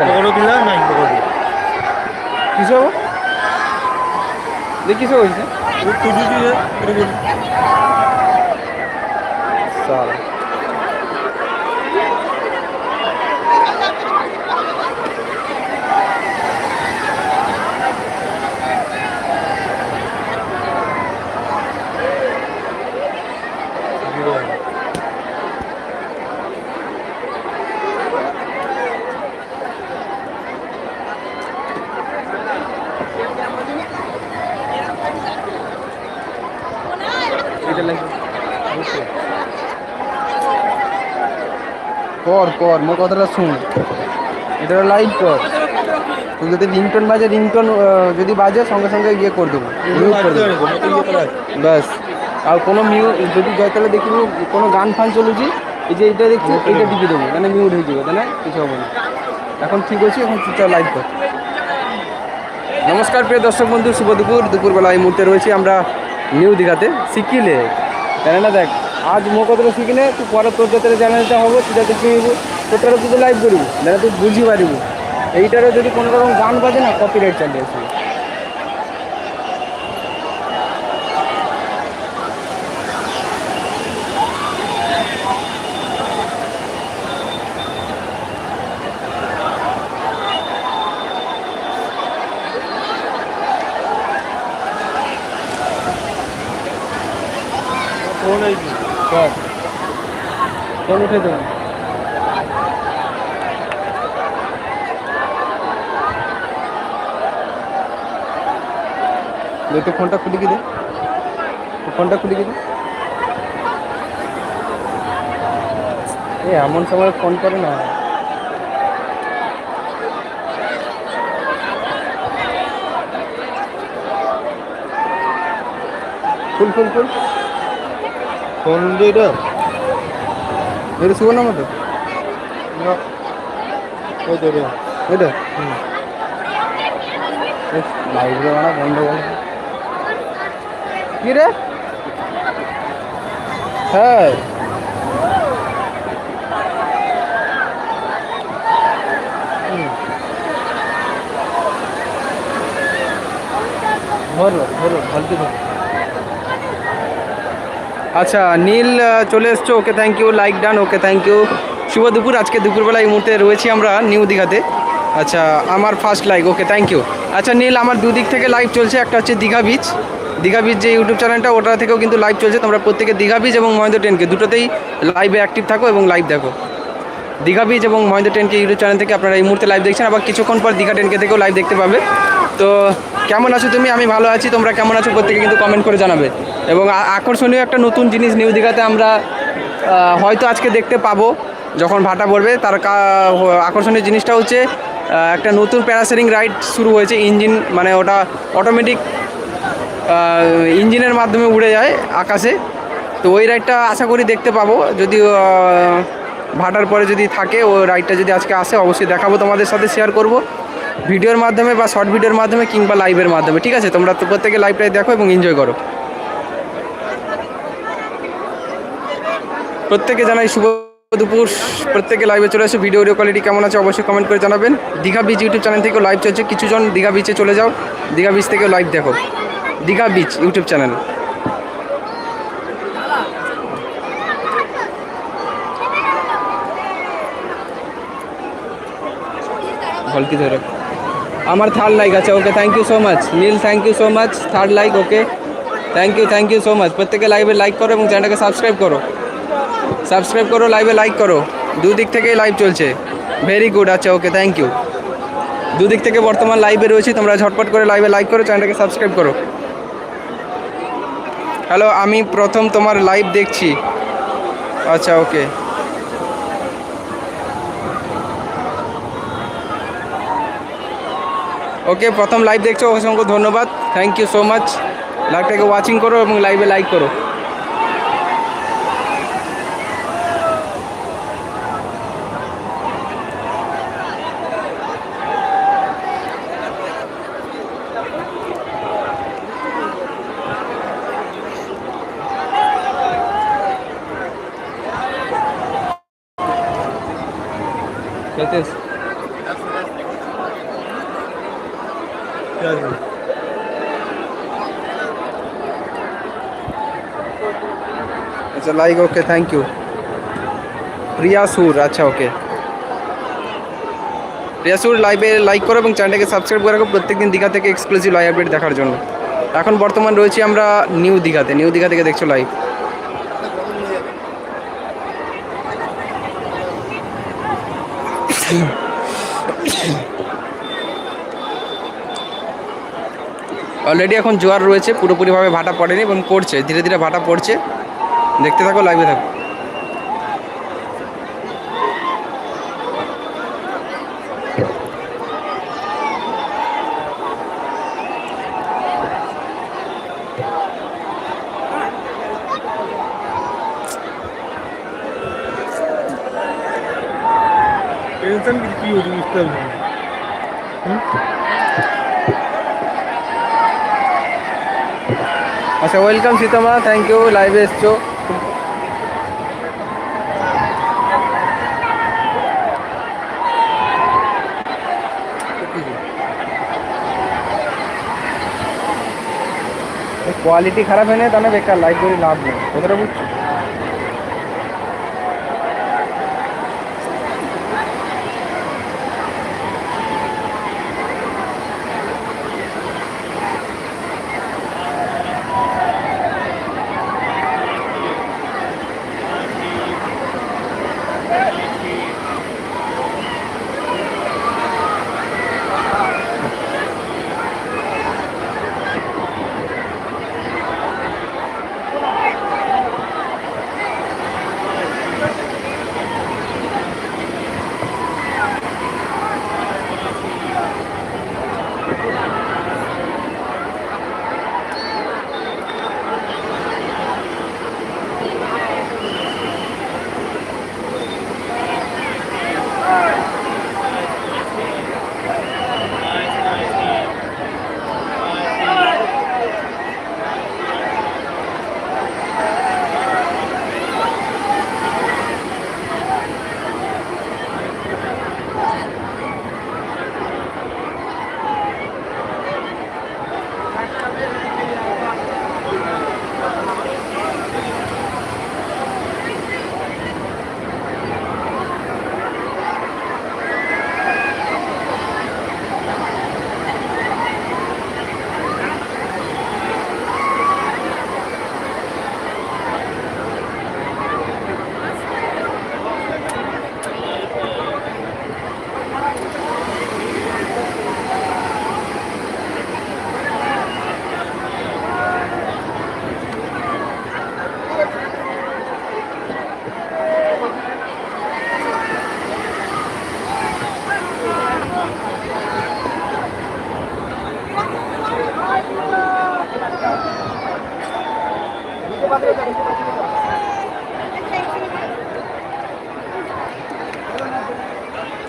দিলা নাই পকোড়ো কিসে হব দেখিস হয়েছে? তুই বলি সালা এটা লাগবে কর কর মোর কথাটা শুন। এটা লাইভ কর। তুই যদি রিংটোন বাজে রিংটোন যদি বাজে সঙ্গে সঙ্গে ইয়ে করে দেবো। মিউট করে দেবো। ব্যাস। আর কোনো মিউ যদি জয়তলে দেখি কোনো গান ফান চলেছি? এই যে এটা দেখছি এটা টিপে দেবো মানে মিউট হয়ে যাবে তাই না? কিছু হবে না। এখন ঠিক আছে এখন চুপচাপ লাইভ কর। নমস্কার প্রিয় দর্শক বন্ধু শুভ দুপুর। দুপুরবেলা এই মুহূর্তে রয়েছি আমরা নিউ দীঘাতে শিখিলে জানে না দেখ? আজ মো শিখলে তুই পরে তোর যাতে চ্যানেলটা হবে তুই যাতে শিখিব তোরটারে তুই তো লাইভ করিবি যাতে তুই বুঝি পারিবি এইটারও যদি কোনো রকম গান বাজে না কপিরাইট চালিয়ে ফোন ফোন উঠে দেবেন তো ফোনটা খুলে কি দে? ফোনটা খুলে কি দে? এ, এমন সময় ফোন করে না। ফুল ফুল ফুল। দিয়ে এটা এটা শুভ নাম্বার তো না। ওই তো এটা। রে বানা বন্ধ করে। কি রে? হ্যাঁ। ধরো ধরো ভালকে ধরো। আচ্ছা নীল চলে এসছো। Okay thank you like done okay thank you শুভ দুপুর। আজকে দুপুরবেলা এই মুহূর্তে রয়েছি আমরা নিউ দীঘাতে। আচ্ছা আমার first like okay thank you আচ্ছা নীল, আমার দুদিক থেকে লাইভ চলছে। একটা হচ্ছে দীঘা বিচ দীঘা বিচ যে ইউটিউব চ্যানেলটা ওটা থেকেও কিন্তু লাইভ চলছে। তোমরা প্রত্যেকে দীঘা বিচ এবং মহেন্দ্র টেনকে দুটোতেই লাইভে অ্যাক্টিভ থাকো এবং লাইভ দেখো। দীঘা বিচ এবং মহেন্দ্র টেনকে ইউটিউব চ্যানেল থেকে আপনারা এই মুহূর্তে লাইভ দেখছেন। আবার কিছুক্ষণ পর দীঘা টেনকে থেকেও লাইভ দেখতে পাবে। তো কেমন আছো তুমি? আমি ভালো আছি। তোমরা কেমন আছো প্রত্যেকে কিন্তু কমেন্ট করে জানাবে। এবং আকর্ষণীয় একটা নতুন জিনিস নিউ দীঘাতে আমরা হয়তো আজকে দেখতে পাবো। যখন ভাটা পড়বে, তার আকর্ষণীয় জিনিসটা হচ্ছে একটা নতুন প্যারাসেলিং রাইড শুরু হয়েছে। ইঞ্জিন মানে ওটা অটোমেটিক ইঞ্জিনের মাধ্যমে উড়ে যায় আকাশে। তো ওই রাইডটা আশা করি দেখতে পাবো। যদি ভাটার পরে যদি থাকে, ও রাইডটা যদি আজকে আসে, অবশ্যই দেখাবো। তোমাদের সাথে শেয়ার করব। ভিডিওর মাধ্যমে বা শর্ট ভিডিওর মাধ্যমে কিংবা লাইভের মাধ্যমে, ঠিক আছে? তোমরা তো প্রত্যেকে লাইভটাই দেখো এবং এনজয় করো। প্রত্যেকে জানাই শুভ দুপুর। প্রত্যেকে লাইভে চলে আসে ভিডিও অডিও কোয়ালিটি কেমন আছে অবশ্যই কমেন্ট করে জানাবেন। দীঘা বিচ ইউটিউব চ্যানেল থেকেও লাইভ চলছে। কিছুজন দীঘা বিচে চলে যাও। দীঘা বিচ থেকেও লাইভ দেখো। দীঘা বিচ ইউটিউব চ্যানেল ভলকি ধরে আমার থার্ড লাইক আছে okay thank you so much Neel thank you so much third like okay thank you thank you so much প্রত্যেকে লাইভে লাইক করো এবং চ্যানেলটাকে সাবস্ক্রাইব করো। সাবস্ক্রাইব করো লাইভে লাইক করো। দুদিক থেকেই লাইভ চলছে। ভেরি গুড আচ্ছা ওকে থ্যাংক ইউ দুদিক থেকে বর্তমান লাইভে রয়েছি, তোমরা ঝটপট করে লাইভে লাইক করো চ্যানেলটাকে সাবস্ক্রাইব করো। হ্যালো আমি প্রথম তোমার লাইভ দেখছি। আচ্ছা ওকে ওকে প্রথম লাইভ দেখছ, অসংখ্য ধন্যবাদ। থ্যাংক ইউ সো মাচ লাইভটাকে ওয়াচিং করো এবং লাইভে লাইক করো। It is. আসবে আচ্ছা like okay thank you Priya Sur আচ্ছা ওকে প্রিয়া সুর লাইভে লাইক করো এবং চ্যানেলটাকে সাবস্ক্রাইব করে রাখো প্রত্যেকদিন দীঘা থেকে এক্সক্লুসিভ লাইভ আপডেট দেখার জন্য এখন বর্তমান রয়েছি আমরা নিউ দীঘাতে নিউ দীঘা থেকে দেখছ লাইভ অলরেডি এখন জোয়ার রয়েছে, পুরোপুরিভাবে ভাটা পড়েনি, এবং পড়ছে, ধীরে ধীরে ভাটা পড়ছে। দেখতে থাকো লাগবে থাকো টেনশন কি হচ্ছে বুঝতে পারছি না। হুম? আচ্ছা ওয়েলকাম সীতামা থ্যাংক ইউ লাইভে এসছো। কোয়ালিটি খারাপ হয় না তাহলে বেকার লাইভ করে, লাভ নেই। কথাটা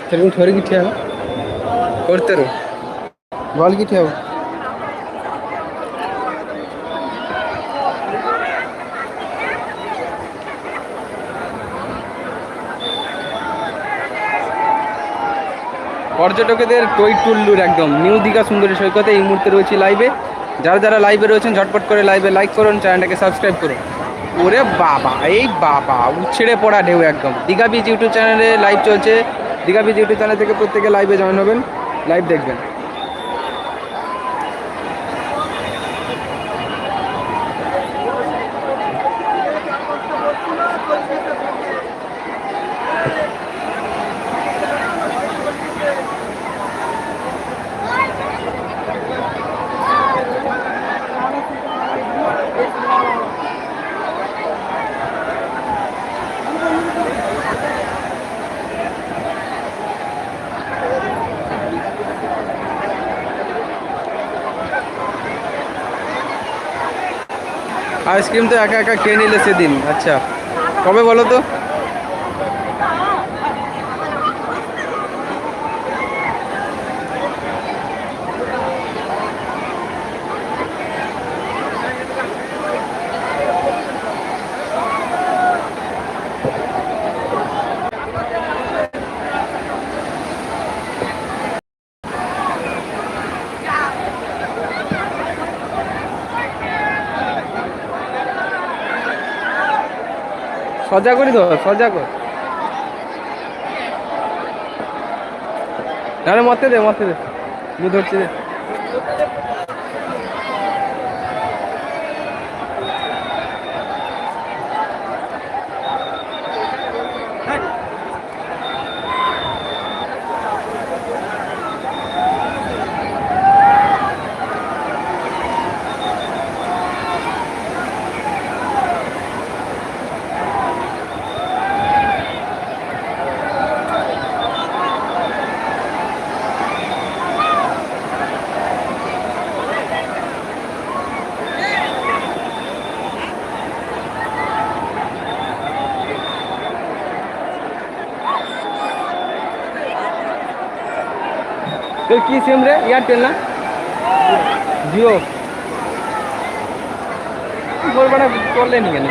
ತಿರುಗಿ ಹೊರಗೆ ಇಟ್ಟು ಯಾವ ಕೊಡ್ತಾರೆ পর্যটকদের টই টুল্লুর একদম। নিউ দীঘা সুন্দরী সৈকতে এই মুহূর্তে রয়েছে লাইভে যারা যারা লাইভে রয়েছেন, ঝটপট করে লাইভে লাইক করুন চ্যানেলটাকে সাবস্ক্রাইব করুন। ওরে বাবা, এই বাবা, উচ্ছেড়ে পড়া ঢেউ একদম। দীঘা বিচ ইউটিউব চ্যানেলে লাইভ চলছে। দীঘা বিচ ইউটিউব চ্যানেল থেকে প্রত্যেকে লাইভে জয়েন হবেন। লাইভ দেখবেন। আইসক্রিম তো একা একা খেয়ে নিলে সেদিন আচ্ছা। কবে বলো তো? সজা করি তো সজা কর। মতে দে মতে দে। ধরছি কি সিম রে? এয়ারটেল না? জিও বলব না করলে কেন?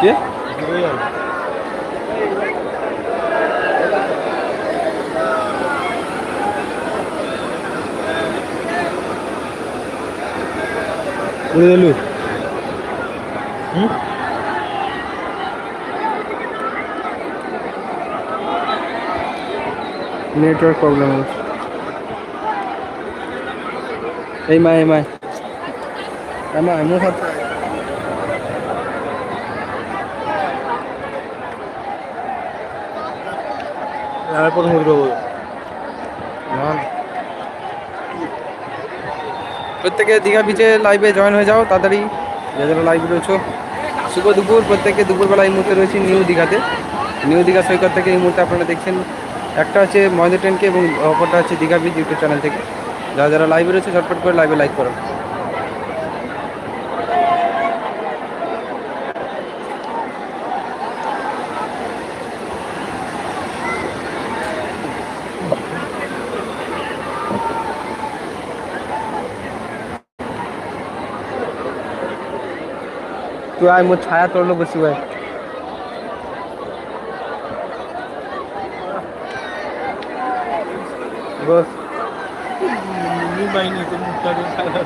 কে? করে দিলু। নেটওয়ার্ক প্রবলেম হচ্ছে। এই মা এই মা। এই মা এমন আর প্রথম প্রত্যেকে দীঘা বিচে লাইভে জয়েন হয়ে যাও তাড়াতাড়ি। যারা যারা লাইভে রয়েছো শুভ দুপুর। প্রত্যেকে দুপুরবেলা এই মুহূর্তে রয়েছি নিউ দীঘাতে। নিউ দীঘা সৈকত থেকে এই মুহূর্তে আপনারা দেখছেন। একটা হচ্ছে মহেন্দ্র ট্রেনকে এবং অপরটা হচ্ছে দীঘা বিচ ইউটিউব চ্যানেল থেকে। যারা যারা লাইভে রয়েছে ঝটপট করে লাইভে লাইক করো। আয় মোর ছায়া তো মুখটা দিয়ে সাদা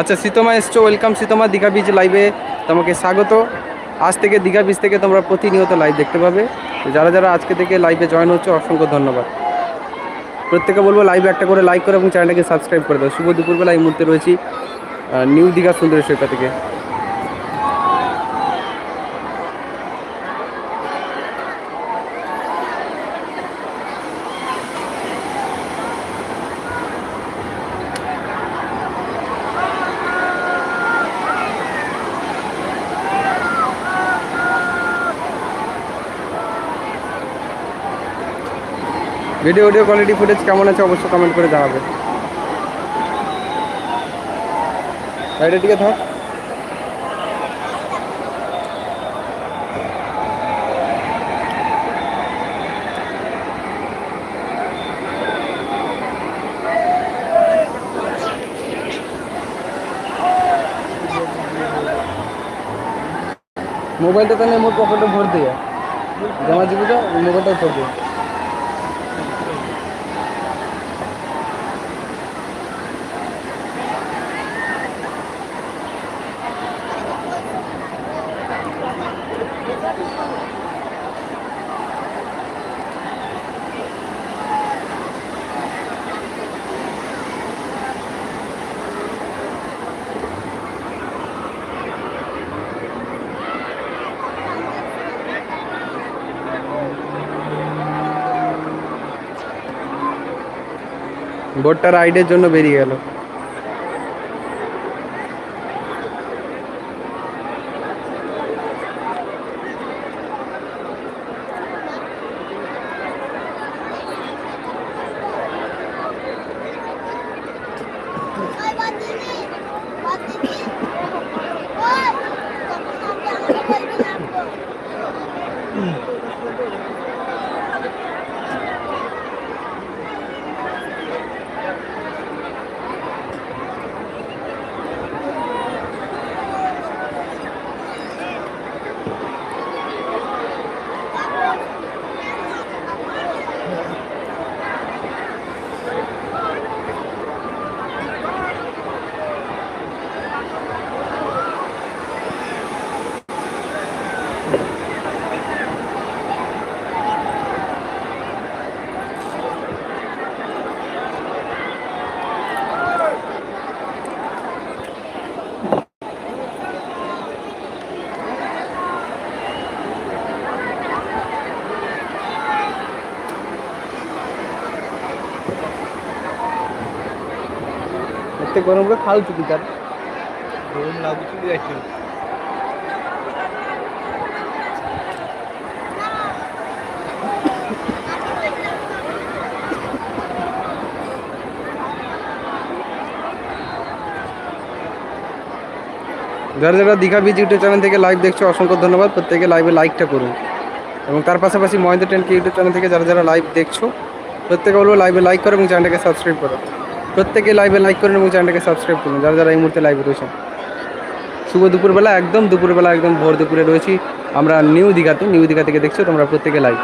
আচ্ছা সীতমা এসছো ওয়েলকাম সীতমা দীঘা বিচ লাইভে তোমাকে স্বাগত। আজ থেকে দীঘা বিচ থেকে তোমরা প্রতিনিয়ত লাইভ দেখতে পাবে। যারা যারা আজকে থেকে লাইভে জয়েন হচ্ছে, অসংখ্য ধন্যবাদ। প্রত্যেকে বলব লাইভে একটা করে লাইক করে এবং চ্যানেলটাকে সাবস্ক্রাইব করে দাও। শুভ দুপুরবেলা এই মুহূর্তে রয়েছি নিউ দীঘা সুন্দরী সৈকত থেকে। ভিডিও অডিও কোয়ালিটি ফুটেজ কেমন আছে অবশ্যই কমেন্ট করে জানাবে। সাইডের দিকে থাক মোবাইলটা তো মোর পকেটে ভর দিয়ে। জমা দিবি তো মোবাইলটা ভর দিয়ে। বোটটা রাইডের জন্য বেরিয়ে গেল। এতে গরম করে খাও চুকি তার যারা যারা দীঘা বিচ ইউটিউব চ্যানেল থেকে লাইভ দেখছ অসংখ্য ধন্যবাদ। প্রত্যেকে লাইভে লাইকটা করুন। এবং তার পাশাপাশি মহেন্দ্র টেনকে ইউটিউব চ্যানেল থেকে যারা যারা লাইভ দেখছ প্রত্যেকে বলব লাইভে লাইক করো এবং চ্যানেলটাকে সাবস্ক্রাইব করো। প্রত্যেকে লাইভে লাইক করুন এবং চ্যানেলটাকে সাবস্ক্রাইব করুন। যারা যারা এই মুহূর্তে লাইভে রয়েছেন। শুভ দুপুরবেলা, একদম দুপুরবেলা, একদম ভোর দুপুরে রয়েছি। আমরা নিউ দীঘাতে, নিউ দীঘা থেকে দেখছ তোমরা প্রত্যেকে লাইভ